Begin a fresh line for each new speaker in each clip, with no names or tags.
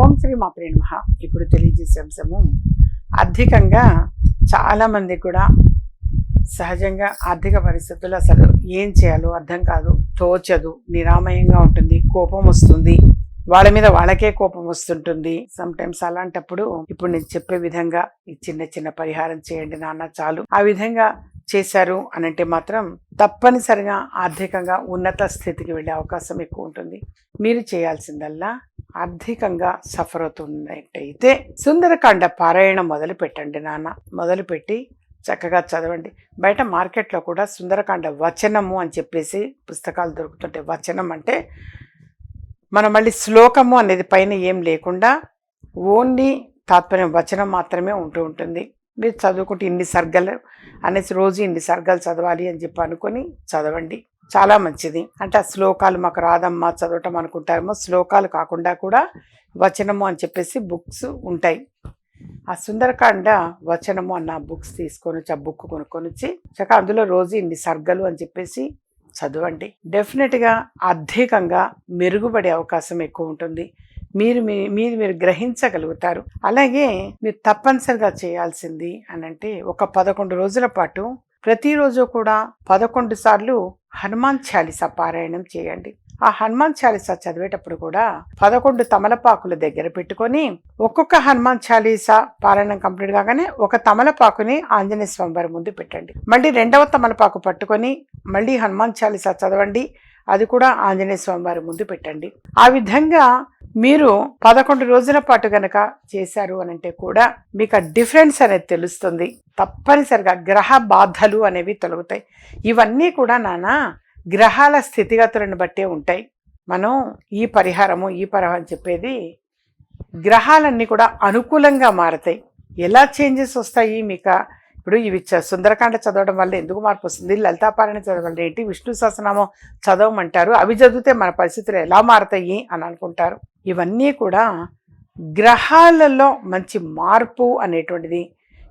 ఓం శ్రీ మాత్రే నమః. ఇప్పుడు తెలియజేసే అంశము ఆర్థికంగా చాలామంది కూడా సహజంగా ఆర్థిక పరిస్థితులు అసలు ఏం చేయాలో అర్థం కాదు. తోచదు నిరామయంగా ఉంటుంది కోపం వస్తుంది. వాళ్ళ మీద వాళ్ళకే కోపం వస్తుంటుంది. సమ్టైమ్స్ అలాంటప్పుడు ఇప్పుడు నేను చెప్పే విధంగా ఈ చిన్న చిన్న పరిహారం చేయండి నాన్న చాలు. ఆ విధంగా చేశారు అని అంటే మాత్రం తప్పనిసరిగా ఆర్థికంగా ఉన్నత స్థితికి వెళ్ళే అవకాశం ఎక్కువ ఉంటుంది. మీరు చేయాల్సిందల్లా ఆర్థికంగా సఫర్ అవుతున్నట్టయితే సుందరకాండ పారాయణం మొదలు పెట్టండి నాన్న. మొదలుపెట్టి చక్కగా చదవండి. బయట మార్కెట్లో కూడా సుందరకాండ వచనము అని చెప్పేసి పుస్తకాలు దొరుకుతుంటాయి. వచనం అంటే మనం మళ్ళీ శ్లోకము అనేది పైన ఏం లేకుండా ఓన్లీ తాత్పర్యం వచనం మాత్రమే ఉంటూ ఉంటుంది. మీరు చదువుకుంటే ఇన్ని సర్గలు అనేసి రోజు ఇన్ని సర్గలు చదవాలి అని చెప్పి అనుకొని చదవండి. చాలా మంచిది. అంటే ఆ శ్లోకాలు మాకు రాదమ్మా చదవటం అనుకుంటారేమో. శ్లోకాలు కాకుండా కూడా వచనము అని చెప్పేసి బుక్స్ ఉంటాయి. ఆ సుందరకాండ వచనము అన్న బుక్స్ తీసుకొని వచ్చి ఆ బుక్ కొనుక్కొని వచ్చి చక్క అందులో రోజు ఇన్ని సర్గలు అని చెప్పేసి చదవండి. డెఫినెట్గా ఆర్థికంగా మెరుగుపడే అవకాశం ఎక్కువ ఉంటుంది. మీరు మీ మీరు మీరు గ్రహించగలుగుతారు. అలాగే మీరు తప్పనిసరిగా చేయాల్సింది అని అంటే ఒక పదకొండు రోజుల పాటు ప్రతిరోజు కూడా పదకొండు సార్లు హనుమాన్ చాలీసా పారాయణం చేయండి. ఆ హనుమాన్ చాలీసా చదివేటప్పుడు కూడా పదకొండు తమలపాకుల దగ్గర పెట్టుకొని ఒక్కొక్క హనుమాన్ చాలీసా పారాయణం కంప్లీట్ కాగానే ఒక తమలపాకుని ఆంజనేయ స్వామి వారి ముందు పెట్టండి. మళ్ళీ రెండవ తమలపాకు పట్టుకొని మళ్ళీ హనుమాన్ చాలీస చదవండి. అది కూడా ఆంజనేయ స్వామి వారి ముందు పెట్టండి. ఆ విధంగా మీరు పదకొండు రోజుల పాటు గనక చేశారు అని అంటే కూడా మీకు ఆ డిఫరెన్స్ అనేది తెలుస్తుంది. తప్పనిసరిగా గ్రహ బాధలు అనేవి తొలగుతాయి. ఇవన్నీ కూడా నానా గ్రహాల స్థితిగతులను బట్టే ఉంటాయి. మనం ఈ పరిహారము ఈ పరిహారం చెప్పేది గ్రహాలన్నీ కూడా అనుకూలంగా మారతాయి. ఎలా చేంజెస్ వస్తాయి మీకు? ఇప్పుడు ఇవి చ- సుందరకాండ చదవడం వల్ల ఎందుకు మార్పు వస్తుంది? లలితాపారాయణ చదవడం వల్ల ఏంటి? విష్ణు సహస్రనామం చదవమంటారు. అవి చదివితే మన పరిస్థితులు ఎలా మారతాయి అని అనుకుంటారు. ఇవన్నీ కూడా గ్రహాలలో మంచి మార్పు అనేటువంటిది.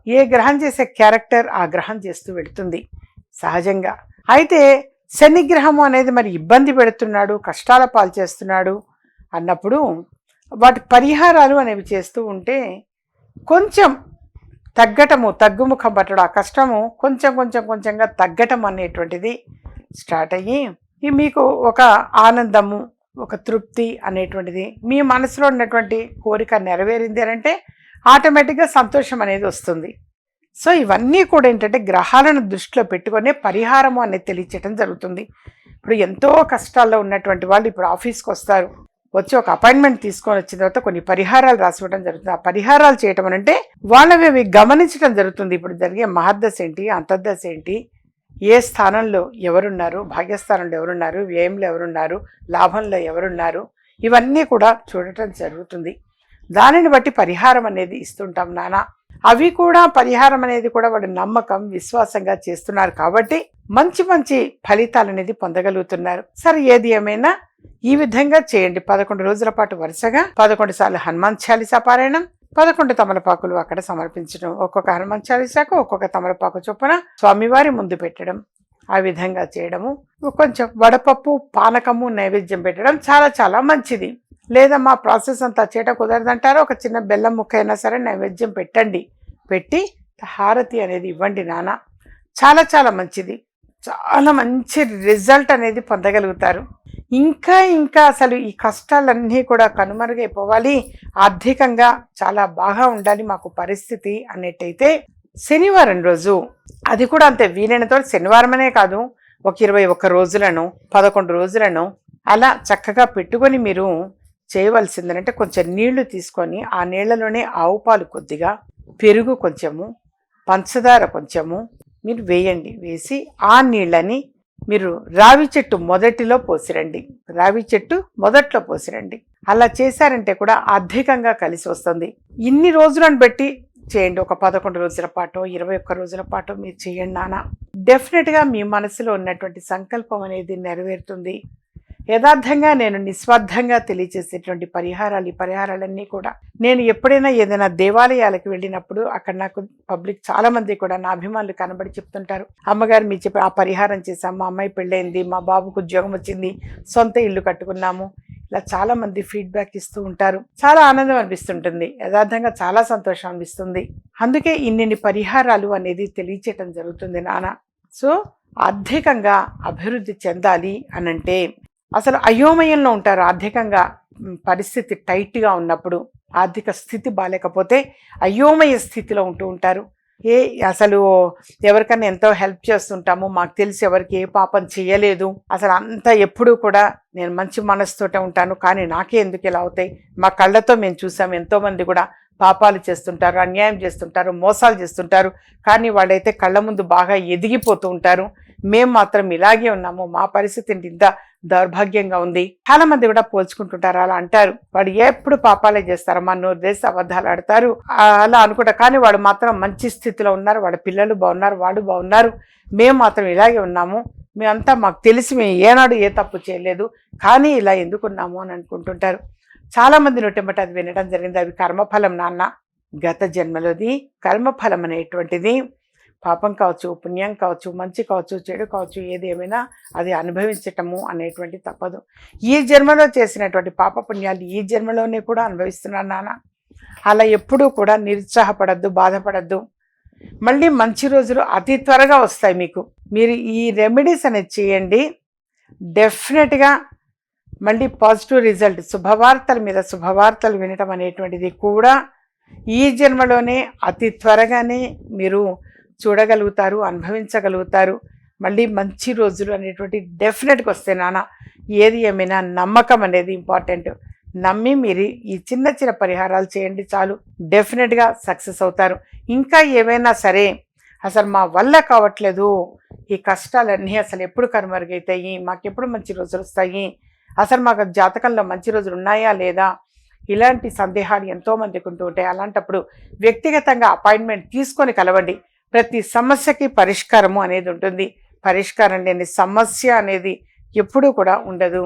ఏ గ్రహం చేసే క్యారెక్టర్ ఆ గ్రహం చేస్తూ వెళుతుంది. సహజంగా. అయితే శనిగ్రహం అనేది మరి ఇబ్బంది పెడుతున్నాడు కష్టాల పాలు చేస్తున్నాడు అన్నప్పుడు వాటి పరిహారాలు అనేవి చేస్తూ ఉంటే కొంచెం తగ్గటము తగ్గుముఖం పట్టడం ఆ కష్టము కొంచెం కొంచెం కొంచెంగా తగ్గటం అనేటువంటిది స్టార్ట్ అయ్యి ఈ మీకు ఒక ఆనందము ఒక తృప్తి అనేటువంటిది మీ మనసులో ఉన్నటువంటి కోరిక నెరవేరింది అని అంటే ఆటోమేటిక్గా సంతోషం అనేది వస్తుంది. సో ఇవన్నీ కూడా ఏంటంటే గ్రహాలను దృష్టిలో పెట్టుకునే పరిహారము అనేది తెలియచేయడం జరుగుతుంది. ఇప్పుడు ఎంతో కష్టాల్లో ఉన్నటువంటి వాళ్ళు ఇప్పుడు ఆఫీస్కి వస్తారు. వచ్చి ఒక అపాయింట్మెంట్ తీసుకొని వచ్చిన తర్వాత కొన్ని పరిహారాలు రాసివ్వడం జరుగుతుంది. ఆ పరిహారాలు చేయటం అని అంటే వాళ్ళవి అవి గమనించడం జరుగుతుంది. ఇప్పుడు జరిగే మహర్దశ ఏంటి? అంతర్దశ ఏంటి? ఏ స్థానంలో ఎవరున్నారు భాగ్యస్థానంలో ఎవరున్నారు వ్యయంలో ఎవరున్నారు లాభంలో ఎవరున్నారు ఇవన్నీ కూడా చూడటం జరుగుతుంది. దానిని బట్టి పరిహారం అనేది ఇస్తుంటాం నానా. అవి కూడా పరిహారం అనేది కూడా వాడు నమ్మకం విశ్వాసంగా చేస్తున్నారు కాబట్టి మంచి మంచి ఫలితాలు అనేది పొందగలుగుతున్నారు. సరే ఏది ఏమైనా ఈ విధంగా చేయండి. పదకొండు రోజుల పాటు వరుసగా పదకొండు సార్లు హనుమాన్ చాలీసా పారాయణం పదకొండు తమలపాకులు అక్కడ సమర్పించడం ఒక్కొక్క హనుమాన్ చాలీసాకు ఒక్కొక్క తమలపాకు చొప్పున స్వామివారి ముందు పెట్టడం ఆ విధంగా చేయడము. కొంచెం వడపప్పు పానకము నైవేద్యం పెట్టడం చాలా చాలా మంచిది. లేదా మా ప్రాసెస్ అంతా చేయటం కుదరదంటారు? ఒక చిన్న బెల్లం ముక్క అయినా సరే నైవేద్యం పెట్టండి. పెట్టి హారతి అనేది ఇవ్వండి నాన్న. చాలా చాలా మంచిది. చాలా మంచి రిజల్ట్ అనేది పొందగలుగుతారు. ఇంకా ఇంకా అసలు ఈ కష్టాలన్నీ కూడా కనుమరుగైపోవాలి. ఆర్థికంగా చాలా బాగా ఉండాలి మాకు పరిస్థితి అనేటైతే శనివారం రోజు. అది కూడా అంతే వీలైనతో శనివారమనే కాదు ఒక ఇరవై ఒక్క రోజులను పదకొండు రోజులను అలా చక్కగా పెట్టుకొని మీరు చేయవలసిందంటే కొంచెం నీళ్ళు తీసుకొని ఆ నీళ్ళలోనే ఆవు పాలు కొద్దిగా పెరుగు కొంచెము పంచదార కొంచెము మీరు వేయండి. వేసి ఆ నీళ్ళని మీరు రావి చెట్టు మొదటిలో పోసిరండి. రావి చెట్టు మొదట్లో పోసిరండి. అలా చేశారంటే కూడా అధికంగా కలిసి వస్తుంది. ఇన్ని రోజులను బట్టి చేయండి. ఒక పదకొండు రోజుల పాటు ఇరవై ఒక్క రోజుల పాటు మీరు చేయండి నాన్న. డెఫినెట్గా మీ మనసులో ఉన్నటువంటి సంకల్పం అనేది నెరవేరుతుంది. యథార్థంగా నేను నిస్వార్థంగా తెలియజేసేటువంటి పరిహారాలు ఈ పరిహారాలన్నీ కూడా. నేను ఎప్పుడైనా ఏదైనా దేవాలయాలకు వెళ్ళినప్పుడు అక్కడ నాకు పబ్లిక్ చాలా మంది కూడా నా అభిమానులు కనబడి చెప్తుంటారు అమ్మగారు మీ చెప్పి ఆ పరిహారం చేశాం మా అమ్మాయి పెళ్ళైంది మా బాబుకు ఉద్యోగం వచ్చింది సొంత ఇల్లు కట్టుకున్నాము. ఇలా చాలా మంది ఫీడ్బ్యాక్ ఇస్తూ ఉంటారు. చాలా ఆనందం అనిపిస్తుంటుంది యథార్థంగా చాలా సంతోషం అనిపిస్తుంది. అందుకే ఇన్నిన్ని పరిహారాలు అనేది తెలియచేయటం జరుగుతుంది నాన్న సో ఆర్థికంగా అభివృద్ధి చెందాలి అనంటే అసలు అయోమయంలో ఉంటారు ఆర్థికంగా పరిస్థితి టైట్గా ఉన్నప్పుడు ఆర్థిక స్థితి బాగాలేకపోతే అయోమయ స్థితిలో ఉంటూ ఉంటారు. ఏ అసలు ఎవరికైనా ఎంతో హెల్ప్ చేస్తుంటాము మాకు తెలిసి ఎవరికి ఏ పాపం చేయలేదు. అసలు అంతా ఎప్పుడూ కూడా నేను మంచి మనసుతోటే ఉంటాను కానీ నాకే ఎందుకు ఇలా అవుతాయి? మా కళ్ళతో మేము చూసాం ఎంతోమంది కూడా పాపాలు చేస్తుంటారు అన్యాయం చేస్తుంటారు మోసాలు చేస్తుంటారు కానీ వాళ్ళైతే కళ్ళ ముందు బాగా ఎదిగిపోతూ ఉంటారు. మేము మాత్రం ఇలాగే ఉన్నాము మా పరిస్థితి ఇంత దౌర్భాగ్యంగా ఉంది. చాలా మంది కూడా పోల్చుకుంటుంటారు అలా అంటారు. వాడు ఎప్పుడు పాపాలే చేస్తారు మా నూరు దేశ అబద్ధాలు ఆడతారు. అలా అనుకుంటా కానీ వాడు మాత్రం మంచి స్థితిలో ఉన్నారు. వాడి పిల్లలు బాగున్నారు వాడు బాగున్నారు. మేము మాత్రం ఇలాగే ఉన్నాము. మేమంతా మాకు తెలిసి మేము ఏనాడు ఏ తప్పు చేయలేదు. కానీ ఇలా ఎందుకున్నాము అని అనుకుంటుంటారు. చాలా మంది నోటెంబట అది వినడం జరిగింది. అవి కర్మఫలం నాన్న. గత జన్మలోది కర్మఫలం అనేటువంటిది. పాపం కావచ్చు పుణ్యం కావచ్చు మంచి కావచ్చు చెడు కావచ్చు ఏది ఏమైనా అది అనుభవించటము అనేటువంటి తప్పదు. ఈ జన్మలో చేసినటువంటి పాప పుణ్యాలు ఈ జన్మలోనే కూడా అనుభవిస్తున్నాను నాన్న. అలా ఎప్పుడూ కూడా నిరుత్సాహపడద్దు బాధపడద్దు. మళ్ళీ మంచి రోజులు అతి త్వరగా వస్తాయి మీకు. మీరు ఈ రెమెడీస్ అనేది చేయండి. డెఫినెట్గా మళ్ళీ పాజిటివ్ రిజల్ట్ శుభవార్తల మీద శుభవార్తలు వినటం అనేటువంటిది కూడా ఈ జన్మలోనే అతి త్వరగానే మీరు చూడగలుగుతారు అనుభవించగలుగుతారు. మళ్ళీ మంచి రోజులు అనేటువంటి డెఫినెట్గా వస్తే నాన్న. ఏది ఏమైనా నమ్మకం అనేది ఇంపార్టెంట్. నమ్మి మీరు ఈ చిన్న చిన్న పరిహారాలు చేయండి చాలు. డెఫినెట్గా సక్సెస్ అవుతారు. ఇంకా ఏమైనా సరే అసలు మా వల్ల కావట్లేదు. ఈ కష్టాలన్నీ అసలు ఎప్పుడు కనుమరుగవుతాయి మాకెప్పుడు మంచి రోజులు వస్తాయి? అసలు మాకు జాతకంలో మంచి రోజులు ఉన్నాయా లేదా? ఇలాంటి సందేహాలు ఎంతోమందికి ఉంటూ ఉంటాయి. అలాంటప్పుడు వ్యక్తిగతంగా అపాయింట్మెంట్ తీసుకొని కలవండి. ప్రతి సమస్యకి పరిష్కారము అనేది ఉంటుంది. పరిష్కారం లేని సమస్య అనేది ఎప్పుడూ కూడా ఉండదు.